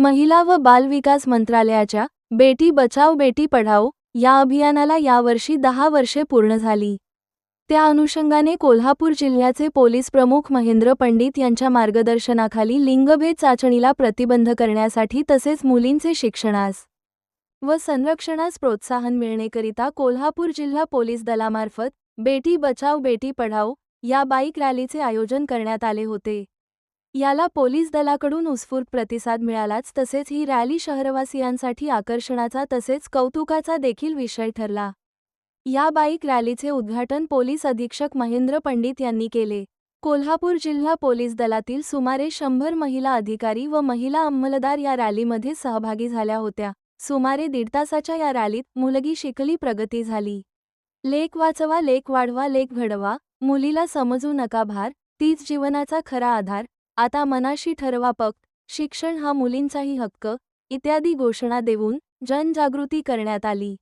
महिला व बाल विकास मंत्रालयाच्या बेटी बचाव बेटी पढाओ या अभियानाला यावर्षी दहा वर्षे पूर्ण झाली. त्या अनुषंगाने कोल्हापूर जिल्ह्याचे पोलीस प्रमुख महेंद्र पंडित यांच्या मार्गदर्शनाखाली लिंगभेद चाचणीला प्रतिबंध करण्यासाठी तसेच मुलींचे शिक्षणास व संरक्षणास प्रोत्साहन मिळणेकरिता कोल्हापूर जिल्हा पोलीस दलामार्फत बेटी बचाव बेटी पढाओ या बाईक रॅलीचे आयोजन करण्यात आले होते. याला पोलीस दलाकडून उत्स्फूर्त प्रतिसाद मिळालाच तसेच ही रॅली शहरवासियांसाठी आकर्षणाचा तसेच कौतुकाचा देखील विषय ठरला. या बाईक रॅलीचे उद्घाटन पोलीस अधीक्षक महेंद्र पंडित यांनी केले. कोल्हापूर जिल्हा पोलीस दलातील सुमारे शंभर महिला अधिकारी व महिला अंमलदार या रॅलीमध्ये सहभागी झाल्या होत्या. सुमारे दीड तासाच्या या रॅलीत मुलगी शिकली प्रगती झाली. लेक वाचवा लेक वाढवा लेक घडवा मुलीला समजू नका भार तीच जीवनाचा खरा आधार आता मनाशी ठरवा पक्त शिक्षण हा मुलींचाही हक्क इत्यादी घोषणा देऊन जनजागृती करण्यात आली.